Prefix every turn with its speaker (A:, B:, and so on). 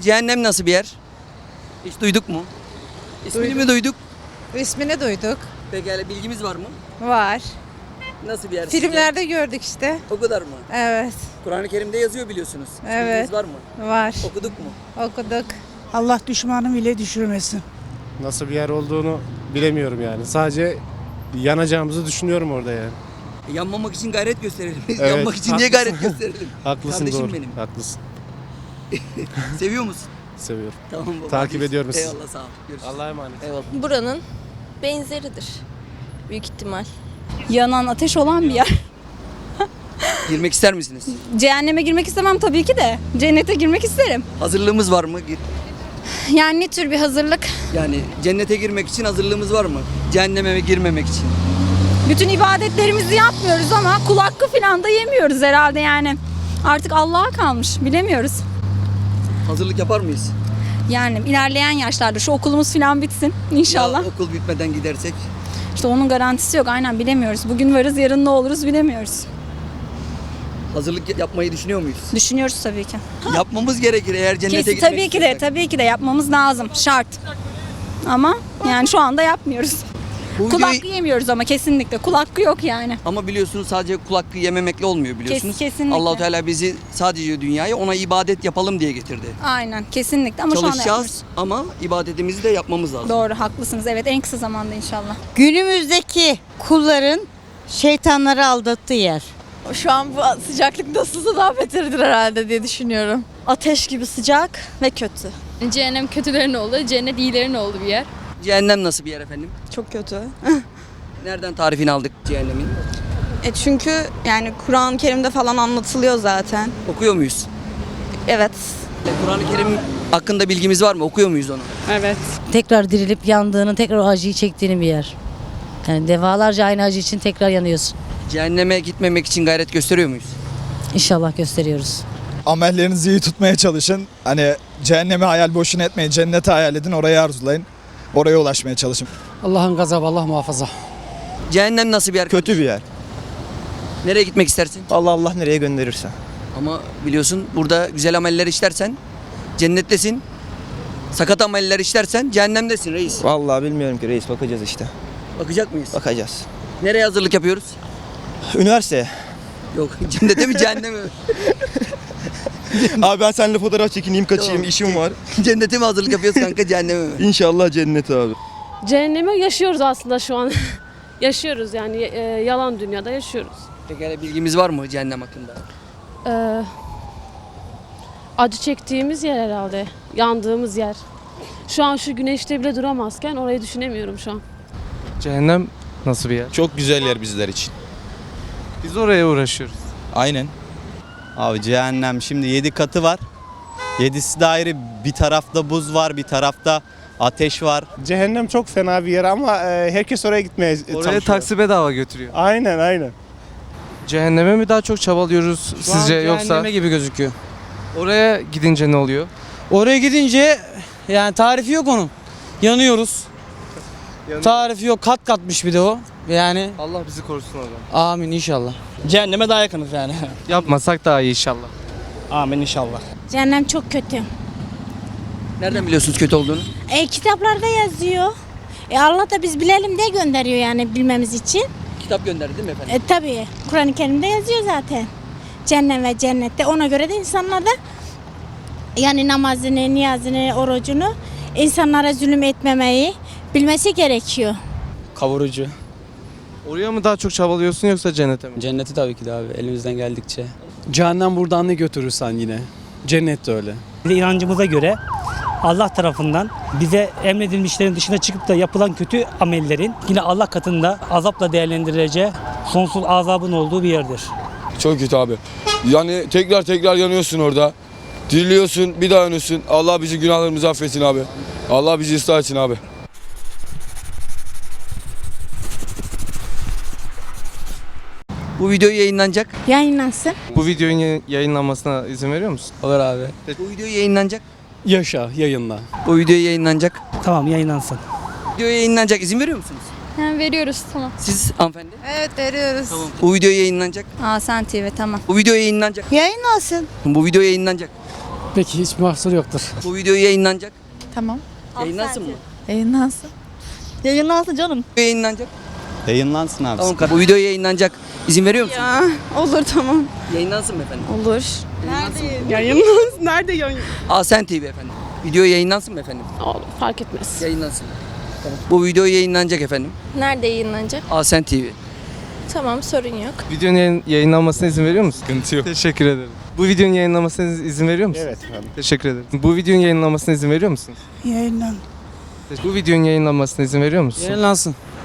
A: Cehennem nasıl bir yer? Hiç duyduk mu? İsmini
B: Duyduk.
A: mi duyduk?
B: İsmini duyduk.
A: Pekala bilgimiz var mı?
B: Var.
A: Nasıl bir yer? sizce?
B: Filmlerde gördük işte.
A: O kadar mı?
B: Evet.
A: Kur'an-ı Kerim'de yazıyor biliyorsunuz.
B: Evet.
A: Bilginiz var mı?
B: Var.
A: Okuduk mu?
B: Okuduk.
C: Allah düşmanı bile düşürmesin.
D: Nasıl bir yer olduğunu bilemiyorum yani. Sadece yanacağımızı düşünüyorum orada yani.
A: Yanmamak için gayret gösterelim.
D: Evet,
A: Yanmak için niye
D: haklısın.
A: gayret gösterelim?
D: Haklısın
A: Kardeşim
D: doğru.
A: benim.
D: Haklısın.
A: Seviyor musun?
D: Seviyorum.
A: Tamam baba.
D: Takip ediyorum sizi.
A: Eyvallah sağ ol. Görüşürüz.
D: Allah'a emanet.
A: Eyvallah.
E: Buranın benzeridir. Büyük ihtimal.
F: Yanan ateş olan bir yer.
A: Girmek ister misiniz?
F: Cehenneme girmek istemem tabii ki de. Cennete girmek isterim.
A: Hazırlığımız var mı? Gir-
F: Yani ne tür bir hazırlık?
A: Yani cennete girmek için hazırlığımız var mı? Cehenneme girmemek için.
F: Bütün ibadetlerimizi yapmıyoruz ama kul hakkı falan da yemiyoruz herhalde yani. Artık Allah'a kalmış. Bilemiyoruz.
A: Hazırlık yapar mıyız?
F: Yani ilerleyen yaşlarda şu okulumuz falan bitsin inşallah.
A: Ya okul bitmeden gidersek.
F: İşte onun garantisi yok. Aynen bilemiyoruz. Bugün varız, yarın ne oluruz bilemiyoruz.
A: Hazırlık yapmayı düşünüyor muyuz?
F: Düşünüyoruz tabii ki.
A: Yapmamız gerekir eğer cennete
F: Kesin
A: gitmek
F: tabii ki de,
A: istiyorsak.
F: tabii ki de yapmamız lazım. Şart. Ama yani şu anda yapmıyoruz.
A: Bu
F: Kul
A: videoyu-
F: hakkı yemiyoruz ama kesinlikle. Kul hakkı yok yani.
A: Ama biliyorsunuz sadece kul hakkı yememekle olmuyor biliyorsunuz.
F: kesinlikle.
A: Allahu Teala bizi sadece dünyaya ona ibadet yapalım diye getirdi.
F: Aynen kesinlikle ama şu anda yapmıyoruz.
A: Çalışacağız ama ibadetimizi de yapmamız lazım.
F: Doğru haklısınız. Evet en kısa zamanda inşallah.
G: Günümüzdeki kulların şeytanları aldattığı yer.
E: Şu an bu sıcaklık nasılsa daha beterdir herhalde diye düşünüyorum.
G: Ateş gibi sıcak ve kötü.
H: Cehennem kötülerin olduğu, cennet iyilerin olduğu bir yer.
A: Cehennem nasıl bir yer efendim?
G: Çok kötü.
A: Nereden tarifini aldık cehennemin?
G: E çünkü yani Kur'an-ı Kerim'de falan anlatılıyor zaten.
A: Okuyor muyuz?
G: Evet.
A: E, Kur'an-ı Kerim hakkında bilgimiz var mı? Okuyor muyuz onu?
I: tekrar dirilip yandığını, tekrar o acıyı çektiğini bir yer. Yani defalarca aynı acı için tekrar yanıyorsun.
A: Cehenneme gitmemek için gayret gösteriyor muyuz?
I: İnşallah gösteriyoruz.
J: Amellerinizi iyi tutmaya çalışın. Hani cehennemi hayal boşuna etmeyin. Cenneti hayal edin, orayı arzulayın. Oraya ulaşmaya çalışın.
C: Allah'ın gazabı Allah muhafaza.
A: Cehennem nasıl bir yer?
K: Kötü bir yer.
A: Nereye gitmek istersin?
K: Allah Allah nereye gönderirse.
A: Ama biliyorsun burada güzel ameller işlersen cennettesin. Sakat ameller işlersen cehennemdesin reis.
K: Vallahi bilmiyorum ki reis bakacağız işte.
A: Bakacak mıyız?
K: Bakacağız.
A: Nereye hazırlık yapıyoruz?
K: Üniversiteye.
A: Yok cennete mi cehenneme mi?
K: abi ben seninle fotoğraf çekineyim kaçayım
A: Tamam.
K: işim var.
A: Cennete mi hazırlık yapıyoruz kanka cehenneme mi?
K: İnşallah cennet abi.
H: Cehennemi yaşıyoruz aslında şu an. yaşıyoruz yani e, yalan dünyada yaşıyoruz.
A: Pekala bilgimiz var mı cehennem hakkında?
H: Ee, acı çektiğimiz yer herhalde. Yandığımız yer. Şu an şu güneşte bile duramazken orayı düşünemiyorum şu an.
D: Cehennem nasıl bir yer?
K: Çok güzel yer bizler için.
D: Biz oraya uğraşıyoruz.
K: Aynen. Abi cehennem şimdi 7 katı var. Yedisi de ayrı bir tarafta buz var bir tarafta ateş var.
D: Cehennem çok fena bir yer ama e, herkes oraya gitmeye
L: Oraya taksi bedava götürüyor.
D: Aynen aynen.
L: Cehenneme mi daha çok çabalıyoruz sizce yoksa?
C: gibi gözüküyor.
L: Oraya gidince ne oluyor?
C: Oraya gidince yani tarifi yok onun. Yanıyoruz. Tarifi yok kat katmış bir de o. Yani
L: Allah bizi korusun oradan.
C: amin inşallah. Cehenneme daha yakınız yani.
L: Yapmasak daha iyi inşallah.
C: amin inşallah.
F: Cehennem çok kötü.
A: Nereden biliyorsunuz kötü olduğunu?
F: E, kitaplarda yazıyor. E, Allah da biz bilelim diye gönderiyor yani bilmemiz için.
A: Kitap gönderdi değil mi efendim?
F: E, tabii Kur'an-ı Kerim'de yazıyor zaten. Cennet ve cennette. Ona göre de insanlar da yani namazını, niyazını, orucunu insanlara zulüm etmemeyi bilmesi gerekiyor.
C: Kavurucu.
L: Oraya mı daha çok çabalıyorsun yoksa cennete mi?
C: Cenneti tabii ki de abi elimizden geldikçe. Cehennem buradan ne götürürsen yine. Cennet de öyle.
M: inancımıza göre Allah tarafından bize emredilmişlerin dışına çıkıp da yapılan kötü amellerin yine Allah katında azapla değerlendirileceği sonsuz azabın olduğu bir yerdir.
K: Çok kötü abi. Yani tekrar tekrar yanıyorsun orada. Diriliyorsun bir daha yanıyorsun. Allah bizi günahlarımızı affetsin abi. Allah bizi ıslah etsin abi.
A: Bu video yayınlanacak.
F: Yayınlansın.
L: Bu videonun yay- yayınlanmasına izin veriyor musun?
C: Olur abi.
A: Bu video yayınlanacak.
C: Yaşa yayınla.
A: Bu video yayınlanacak.
M: Tamam yayınlansın.
A: Video yayınlanacak. İzin veriyor musunuz?
H: veriyoruz tamam.
A: Siz hanımefendi?
B: Evet veriyoruz.
A: Tamam. Bu video yayınlanacak.
F: Aa sen TV tamam.
A: Bu video yayınlanacak.
G: Yayınlansın.
A: Bu video yayınlanacak.
C: Peki hiç mahsur yoktur.
A: Bu video yayınlanacak.
E: Tamam.
A: Yayınlansın mı?
E: Yayınlansın.
I: Yayınlansın canım.
A: Bu yayınlanacak.
L: Yayınlansın abi.
A: Tamam. Bu video yayınlanacak. İzin veriyor musun?
G: Ya olur tamam.
A: Yayınlansın mı efendim?
G: Olur.
A: Yayınlansın.
G: Yayınlansın. Nerede yayın?
A: Asen TV efendim. Video yayınlansın mı efendim?
H: Olur, fark etmez.
A: Yayınlansın. Tamam. Bu video yayınlanacak efendim.
E: Nerede yayınlanacak?
A: Asen TV.
E: Tamam sorun yok.
L: Videonun yayın- yayınlanmasına izin veriyor musun? Sıkıntı yok. Teşekkür ederim. Bu videonun yayınlanmasına iz- izin veriyor musun?
D: Evet efendim.
L: Teşekkür ederim. Bu videonun yayınlanmasına izin veriyor musun?
C: Yayınlan.
L: Bu videonun yayınlanmasına izin veriyor musun?
C: Yayınlansın.